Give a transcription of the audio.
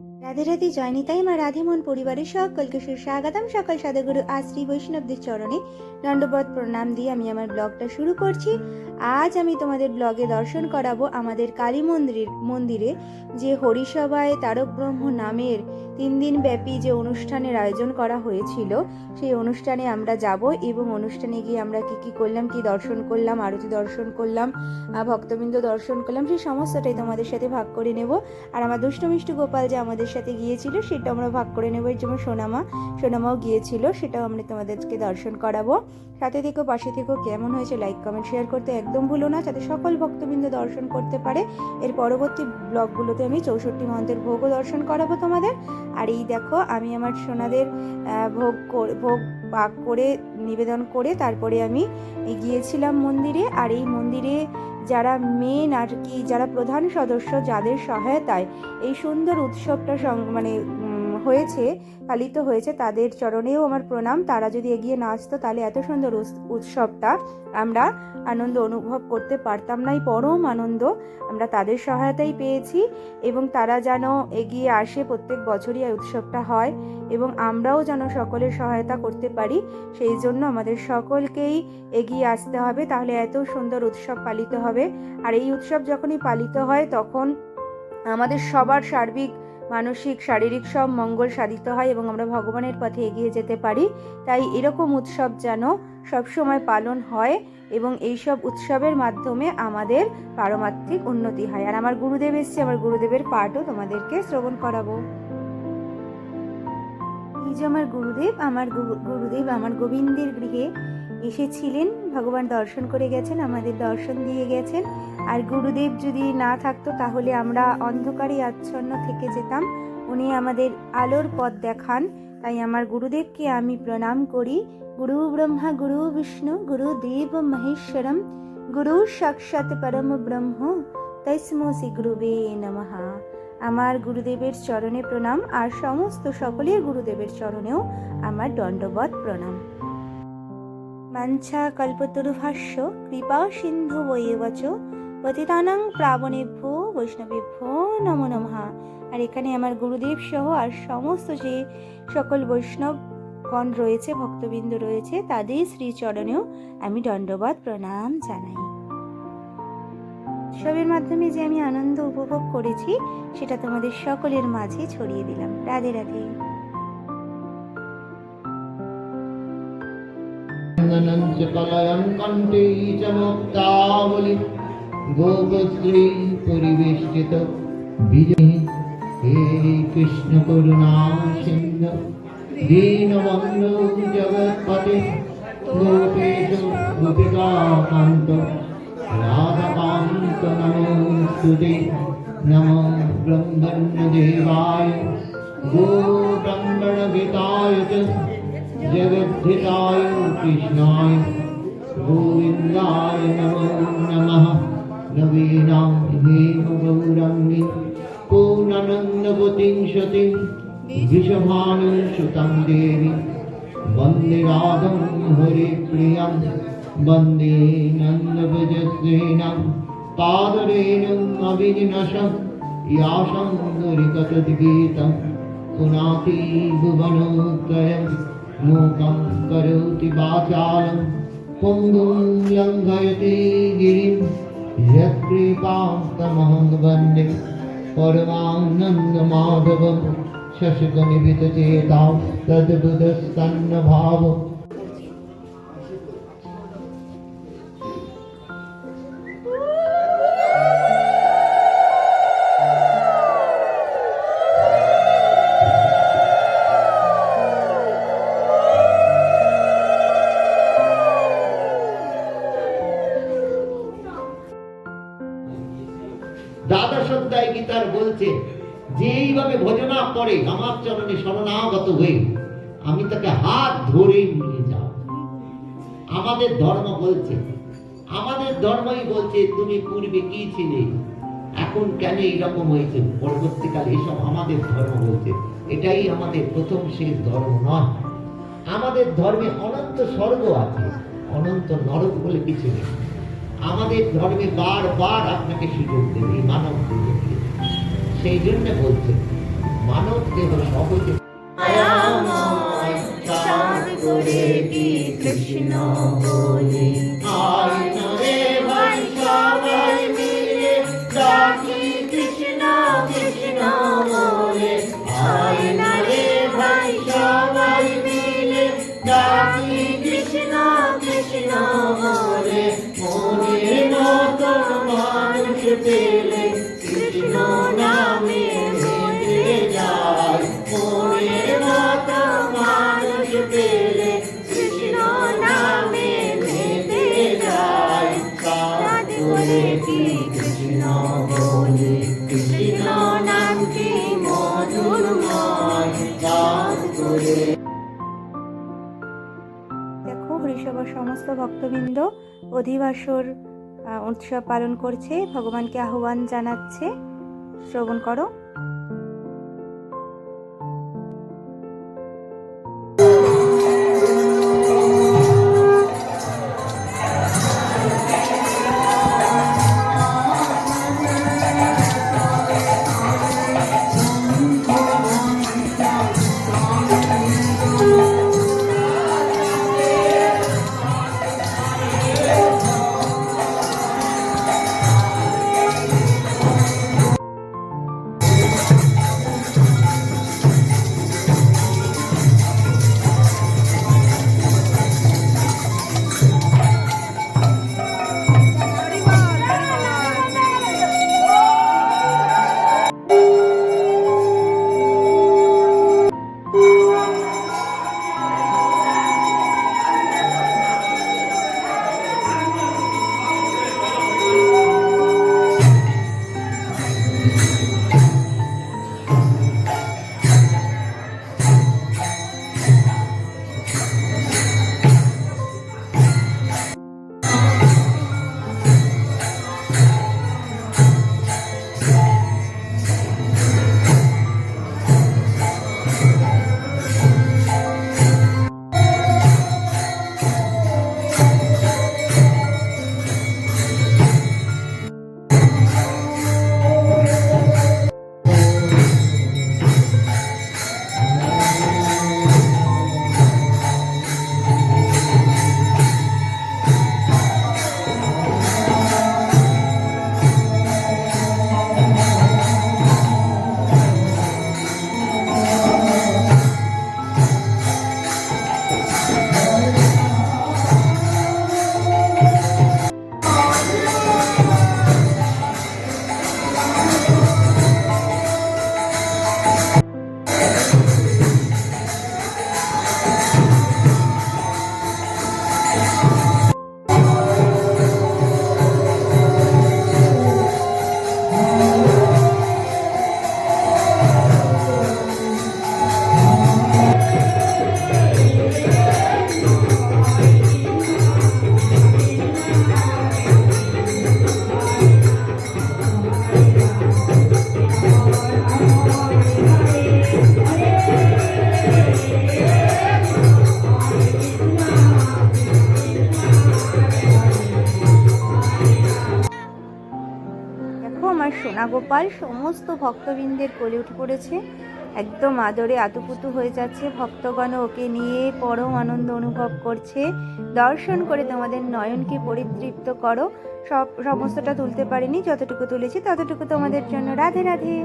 রাধে রাধে জয়নিতাই মা রাধেমন পরিবারের সকলকে সুস্বাগতম। সকল সাধুগুরু আর শ্রী বৈষ্ণবদের চরণে দণ্ডবধ প্রণাম দিয়ে আমি আমার ব্লগটা শুরু করছি। আজ আমি তোমাদের ব্লগে দর্শন করাবো আমাদের কালী মন্দিরের মন্দিরে যে হরিসভায় তারক ব্রহ্ম নামের তিন দিন ব্যাপী যে অনুষ্ঠানের আয়োজন করা হয়েছিল, সেই অনুষ্ঠানে আমরা যাব এবং অনুষ্ঠানে গিয়ে আমরা কি কি করলাম, কি দর্শন করলাম, আরতি দর্শন করলাম ভক্তবৃন্দ দর্শন করলাম, সেই সমস্তটাই তোমাদের সাথে ভাগ করে নেব। আর আমার দুষ্টমিষ্টি গোপাল যে আমাদের সাথে গিয়েছিল, সেটা আমরা ভাগ করে নেব। এর জন্য সোনামা, সোনামাও গিয়েছিল, সেটাও আমরা তোমাদেরকে দর্শন করাবো। সাথে থেকো, পাশে থেকো, কেমন হয়েছে লাইক কমেন্ট শেয়ার করতে একদম ভুলো না, যাতে সকল ভক্তবৃন্দ দর্শন করতে পারে। এর পরবর্তী ব্লগগুলোতে আমি চৌষট্টি মন্ত্রের ভোগও দর্শন করাবো তোমাদের। আর এই দেখো, আমি আমার সোনাদের ভোগ ভোগ পাক করে, নিবেদন করে তারপরে আমি গিয়েছিলাম মন্দিরে। আর এই মন্দিরে যারা মেন আর কি, যারা প্রধান সদস্য, যাদের সহায়তায় এই সুন্দর উৎসবটা মানে হয়েছে, পালিত হয়েছে, তাদের চরণেও আমার প্রণাম। তারা যদি এগিয়ে না আসতো, তাহলে এত সুন্দর উৎসবটা আমরা আনন্দ অনুভব করতে পারতাম না। এই পরম আনন্দ আমরা তাদের সহায়তাই পেয়েছি এবং তারা যেন এগিয়ে আসে প্রত্যেক বছরই এই উৎসবটা হয় এবং আমরাও যেন সকলের সহায়তা করতে পারি, সেই জন্য আমাদের সকলকেই এগিয়ে আসতে হবে। তাহলে এত সুন্দর উৎসব পালিত হবে। আর এই উৎসব যখনই পালিত হয়, তখন আমাদের সবার সার্বিক মানসিক, শারীরিক সব মঙ্গল সাধিত হয় এবং আমরা ভগবানের পথে এগিয়ে যেতে পারি। তাই এরকম উৎসব যেন সবসময় পালন হয় এবং এই সব উৎসবের মাধ্যমে আমাদের পারমাত্মিক উন্নতি হয়। আর আমার গুরুদেব এসছে, আমার গুরুদেবের পাঠও তোমাদেরকে শ্রবণ করাবো। যে আমার গুরুদেব আমার গুরুদেব আমার গোবিন্দের গৃহে এসেছিলেন। ভগবান দর্শন করে গেছেন, আমাদের দর্শন দিয়ে গেছেন। আর গুরুদেব যদি না থাকতো, তাহলে আমরা অন্ধকারে আচ্ছন্ন থেকে যেতাম। উনি আমাদের আলোর পথ দেখান। তাই আমার গুরুদেবকে আমি প্রণাম করি। গুরু ব্রহ্মা, গুরু বিষ্ণু, গুরু দেব মহেশ্বরম, গুরু সাক্ষাৎ পরম ব্রহ্ম। তৈসমসি গুরুবে নমঃ। আমার গুরুদেবের চরণে প্রণাম। আর সমস্ত সকলের গুরুদেবের চরণেও আমার দণ্ডবত প্রণাম। মাঞ্ছা কল্পতরুভাষ্য, কৃপা সিন্ধু বৈবচ, পতিতানাং প্রাবণেভ্য বৈষ্ণবেভ্য নমো নমঃ। আর এখানে আমার গুরুদেব সহ আর সমস্ত যে সকল বৈষ্ণবগণ রয়েছে, ভক্তবৃন্দ রয়েছে, তাদের শ্রীচরণেও আমি দণ্ডবাদ প্রণাম জানাই। উৎসবের মাধ্যমে যে আমি আনন্দ উপভোগ করেছি, সেটা তোমাদের সকলের মাঝে ছড়িয়ে দিলাম। রাধে রাধে। नन्दनं च कलयं कण्ठे च मुक्तावलि गोपश्री परिवेष्टित विजयी हे कृष्णकरुणा सिन्ध दीनबन्धु जगत्पते गोपेश गोपिकान्त राधकान्त नमोऽस्तुते नमो ब्रह्मण्यदेवाय गोब्रह्मणगीताय च जगद्धिताय कृष्णाय गोविन्दाय नमो नमः नवीनां हेमगौरङ्गी पूर्णानन्दवतीं सतीं विषभानुसुतं देवी वन्दे राधं हरिप्रियं वन्दे नन्दभजस्रेणं पादरेणुम् अभिनिनशं यासं दुरिकतद्गीतं पुनाति भुवनोत्रयं मूकं करोति वाचालं पुङ्गुं लङ्घयति गिरिं। यत्कृपां तमहं वंदे। परमानन्दमाधवं शशकनिभितचेतां तद्बुधस्तन्नभावम् যে এইভাবে ভজনা করে আমার চরণে শরণাগত হয়ে আমি তাকে হাত ধরে নিয়ে যাব আমাদের ধর্ম বলছে, আমাদের ধর্মই বলছে, তুমি পূর্বে কি ছিলে? এখন কেন এইরকম হয়েছে? পরবর্তীকালে এসব আমাদের ধর্ম বলছে। এটাই আমাদের প্রথম শেষ ধর্ম নয়। আমাদের ধর্মে অনন্ত স্বর্গ আছে, অনন্ত নরক বলে কিছু নেই। আমাদের ধর্মে বারবার আপনাকে সুযোগ দেবে, মানব দেবে সেই জন্য বলছে সহজে চাঁদ করে কি কৃষ্ণ বলে? আয় না রে ভাই সবাই মিলে ডাকি কৃষ্ণ দেখো হরিসভার সমস্ত ভক্তবৃন্দ অধিবাসর উৎসব পালন করছে। ভগবানকে আহ্বান জানাচ্ছে। শ্রবণ করো। গোপাল সমস্ত ভক্তবৃন্দের কোলে উঠে পড়েছে। একদম আদরে আতুপুতু হয়ে যাচ্ছে ভক্তগণ। ওকে নিয়ে পরম আনন্দ অনুভব করছে। দর্শন করে তোমাদের নয়নকে পরিতৃপ্ত করো। সব, সমস্তটা তুলতে পারিনি। যতটুকু তুলেছি ততটুকু তোমাদের জন্য। রাধে রাধে।